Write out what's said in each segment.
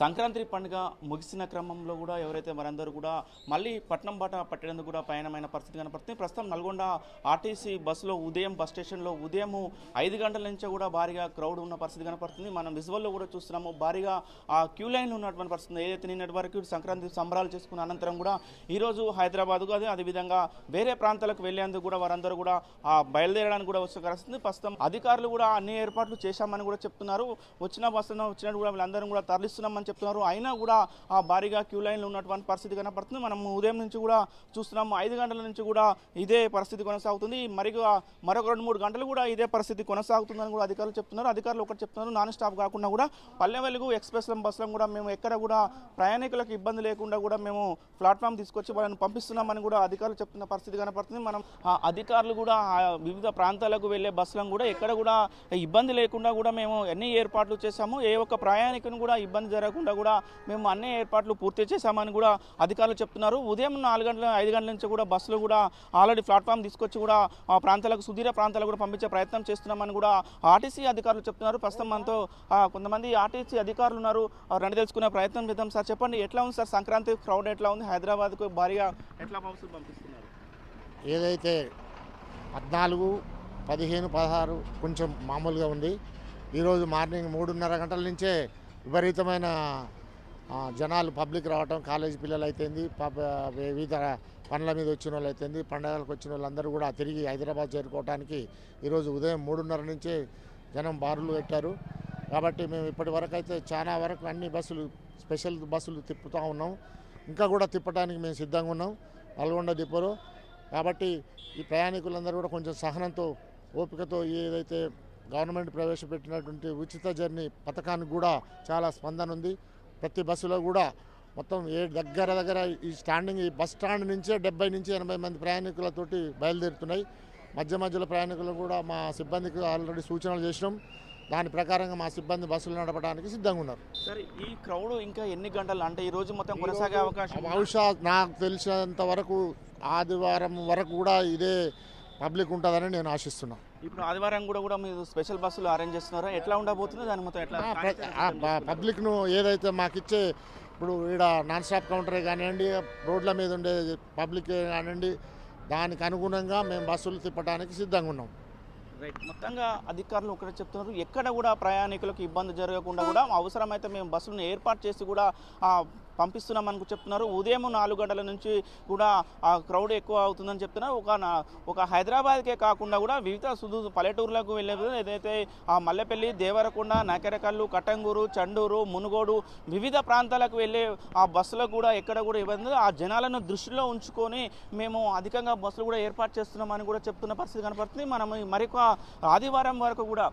సంక్రాంతి పండుగ ముగిసిన క్రమంలో కూడా ఎవరైతే వారందరూ కూడా మళ్ళీ పట్నం బాట పట్టేందుకు కూడా పయనమైన పరిస్థితి కనపడుతుంది. ప్రస్తుతం నల్గొండ ఆర్టీసీ బస్సులో ఉదయం బస్ స్టేషన్లో ఉదయం ఐదు గంటల నుంచి కూడా భారీగా క్రౌడ్ ఉన్న పరిస్థితి కనపడుతుంది. మనం విజువల్లో కూడా చూస్తున్నాము భారీగా ఆ క్యూ లైన్లో ఉన్నటువంటి పరిస్థితి ఏదైతే నిన్నటి వరకు సంక్రాంతి సంబరాలు చేసుకున్న అనంతరం కూడా ఈరోజు హైదరాబాద్కు అదే అదేవిధంగా వేరే ప్రాంతాలకు వెళ్ళేందుకు కూడా వారందరూ కూడా ఆ బయలుదేరడానికి కూడా వచ్చే పరిస్థితి. ప్రస్తుతం అధికారులు కూడా అన్ని ఏర్పాట్లు చేశామని కూడా చెప్తున్నారు. వచ్చిన బస్సులో వచ్చినట్టు కూడా వీళ్ళందరం కూడా తరలిస్తున్నామని చెప్తున్నారు. అయినా కూడా ఆ భారీగా క్యూ లైన్లో ఉన్నటువంటి పరిస్థితి కనపడుతుంది. మనం ఉదయం నుంచి కూడా చూస్తున్నాము ఐదు గంటల నుంచి కూడా ఇదే పరిస్థితి కొనసాగుతుంది. మరిగా మరొక రెండు మూడు గంటలు కూడా ఇదే పరిస్థితి కొనసాగుతుందని కూడా అధికారులు చెప్తున్నారు. అధికారులు ఒకటి చెప్తున్నారు నాన్ స్టాప్ కాకుండా కూడా పల్లె వెలుగు ఎక్స్ప్రెస్ బస్సులను కూడా మేము ఎక్కడ కూడా ప్రయాణికులకు ఇబ్బంది లేకుండా కూడా మేము ప్లాట్ఫామ్ తీసుకొచ్చి వాళ్ళని పంపిస్తున్నామని కూడా అధికారులు చెప్తున్న పరిస్థితి కనపడుతుంది. మనం ఆ అధికారులు కూడా వివిధ ప్రాంతాలకు వెళ్ళే బస్సులను కూడా ఎక్కడ కూడా ఇబ్బంది లేకుండా కూడా మేము ఎన్ని ఏర్పాట్లు చేశాము ఏ ఒక్క ప్రయాణికుని కూడా ఇబ్బంది జరగకుండా కూడా మేము అన్ని ఏర్పాట్లు పూర్తి చేశామని కూడా అధికారులు చెప్తున్నారు. ఉదయం నాలుగు గంటల ఐదు గంటల నుంచి కూడా బస్సులు కూడా ఆల్రెడీ ప్లాట్ఫామ్ తీసుకొచ్చి కూడా ఆ ప్రాంతాలకు సుదీర ప్రాంతాలకు కూడా పంపించే ప్రయత్నం చేస్తున్నామని కూడా ఆర్టీసీ అధికారులు చెప్తున్నారు. ప్రస్తుతం మనతో కొంతమంది ఆర్టీసీ అధికారులు ఉన్నారు. రెండు తెలుసుకునే ప్రయత్నం చేద్దాం సార్. చెప్పండి ఎట్లా ఉంది సార్? సంక్రాంతి క్రౌడ్ ఎట్లా ఉంది? హైదరాబాద్కు భారీగా ఎట్లా బస్సులు పంపిస్తున్నారు? ఏదైతే పద్నాలుగు పదిహేను పదహారు కొంచెం మామూలుగా ఉంది. ఈరోజు మార్నింగ్ మూడున్నర గంటల నుంచే విపరీతమైన జనాలు పబ్లిక్ రావటం కాలేజీ పిల్లలు అయితేంది వివిధ పనుల మీద వచ్చిన వాళ్ళు అయితేంది పండగలకు వచ్చిన వాళ్ళందరూ కూడా తిరిగి హైదరాబాద్ చేరుకోవడానికి ఈరోజు ఉదయం మూడున్నర నుంచే జనం బారులు పెట్టారు. కాబట్టి మేము ఇప్పటి వరకు అయితే చాలా వరకు అన్ని బస్సులు స్పెషల్ బస్సులు తిప్పుతూ ఉన్నాం. ఇంకా కూడా తిప్పడానికి మేము సిద్ధంగా ఉన్నాం నల్గొండ డిపోలో. కాబట్టి ఈ ప్రయాణికులందరూ కూడా కొంచెం సహనంతో ఓపికతో ఏదైతే గవర్నమెంట్ ప్రవేశపెట్టినటువంటి ఉచిత జర్నీ పథకానికి కూడా చాలా స్పందన ఉంది. ప్రతి బస్సులో కూడా మొత్తం ఏ దగ్గర దగ్గర ఈ స్టాండింగ్ ఈ బస్ స్టాండ్ నుంచే డెబ్బై నుంచి ఎనభై మంది ప్రయాణికులతోటి బయలుదేరుతున్నాయి. మధ్య మధ్యలో ప్రయాణికులు కూడా మా సిబ్బందికి ఆల్రెడీ సూచనలు చేసినాం. దాని ప్రకారంగా మా సిబ్బంది బస్సులు నడపడానికి సిద్ధంగా ఉన్నారు. సరే ఈ క్రౌడ్ ఇంకా ఎన్ని గంటలు? అంటే ఈ రోజు మొత్తం కొనసాగే అవకాశం? బహుశా నాకు తెలిసినంత వరకు ఆదివారం వరకు కూడా ఇదే పబ్లిక్ ఉంటుందని నేను ఆశిస్తున్నాను ఇప్పుడు ఆదివారం కూడా కూడా మీరు స్పెషల్ బస్సులు అరేంజ్ చేస్తున్నారా? ఎట్లా ఉండబోతుంది? దాని మొత్తం ఎట్లా పబ్లిక్ను ఏదైతే మాకిచ్చే ఇప్పుడు ఈడ నాన్ స్టాప్ కౌంటరే కానివ్వండి రోడ్ల మీద ఉండే పబ్లిక్ కానివ్వండి దానికి అనుగుణంగా మేము బస్సులు తిప్పడానికి సిద్ధంగా ఉన్నాం. రైట్. మొత్తంగా అధికారులు ఒకటే చెప్తున్నారు. ఎక్కడ కూడా ప్రయాణికులకు ఇబ్బంది జరగకుండా కూడా అవసరమైతే మేము బస్సులను ఏర్పాటు చేసి కూడా పంపిస్తున్నామని అనుకు చెప్తున్నారు. ఉదయం నాలుగు గంటల నుంచి కూడా ఆ క్రౌడ్ ఎక్కువ అవుతుందని చెప్తున్నారు. ఒక నా- ఒక హైదరాబాద్కే కాకుండా కూడా వివిధ సుదూ పల్లెటూరులకు వెళ్ళే ఏదైతే ఆ మల్లెపల్లి దేవరకొండ నకరకల్లు కట్టంగూరు చండూరు మునుగోడు వివిధ ప్రాంతాలకు వెళ్ళే ఆ బస్సులకు కూడా ఎక్కడ కూడా ఇబ్బంది ఆ జనాలను దృష్టిలో ఉంచుకొని మేము అధికంగా బస్సులు కూడా ఏర్పాటు చేస్తున్నామని కూడా చెప్తున్న పరిస్థితి కనపడుతుంది. మనం మరొక ఆదివారం వరకు కూడా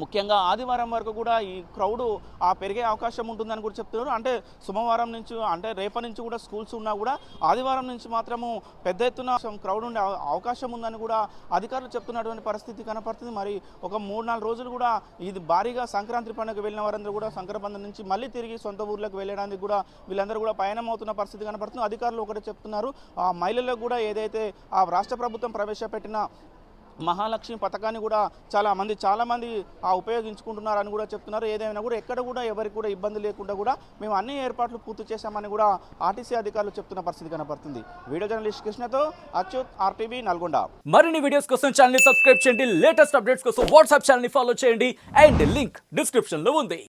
ముఖ్యంగా ఆదివారం వరకు కూడా ఈ క్రౌడ్ ఆ పెరిగే అవకాశం ఉంటుందని కూడా చెప్తున్నారు. అంటే సోమవారం నుంచి అంటే రేపటి నుంచి కూడా స్కూల్స్ ఉన్నా కూడా ఆదివారం నుంచి మాత్రము పెద్ద ఎత్తున క్రౌడ్ ఉండే అవకాశం ఉందని కూడా అధికారులు చెప్తున్నటువంటి పరిస్థితి కనపడుతుంది. మరి ఒక మూడు నాలుగు రోజులు కూడా ఇది భారీగా సంక్రాంతి పండుగ వెళ్ళిన వారందరూ కూడా సంక్రబంధం నుంచి మళ్ళీ తిరిగి సొంత ఊర్లకు వెళ్ళడానికి కూడా వీళ్ళందరూ కూడా పయనం అవుతున్న పరిస్థితి కనపడుతుంది. అధికారులు ఒకటి చెప్తున్నారు. ఆ మహిళలకు కూడా ఏదైతే ఆ రాష్ట్ర ప్రభుత్వం ప్రవేశపెట్టిన మహాలక్ష్మి పథకాన్ని కూడా చాలా మంది ఆ ఉపయోగించుకుంటున్నారని కూడా చెప్తున్నారు. ఏదైనా కూడా ఎక్కడ కూడా ఎవరికి కూడా ఇబ్బంది లేకుండా కూడా మేము అన్ని ఏర్పాట్లు పూర్తి చేశామని కూడా ఆర్టీసీ అధికారులు చెప్తున్న పరిస్థితి కనపడుతుంది. వీడియో జర్నలిస్ట్ కృష్ణతో అచ్యుత్ ఆర్టీవీ నల్గొండ. మరిన్ని వీడియోస్ కోసం ఛానల్ సబ్స్క్రైబ్ చేయండి. లేటెస్ట్ అప్డేట్స్ కోసం వాట్సాప్ ఛానల్ ఫాలో చేయండి. అండ్ లింక్ డిస్క్రిప్షన్లో ఉంది.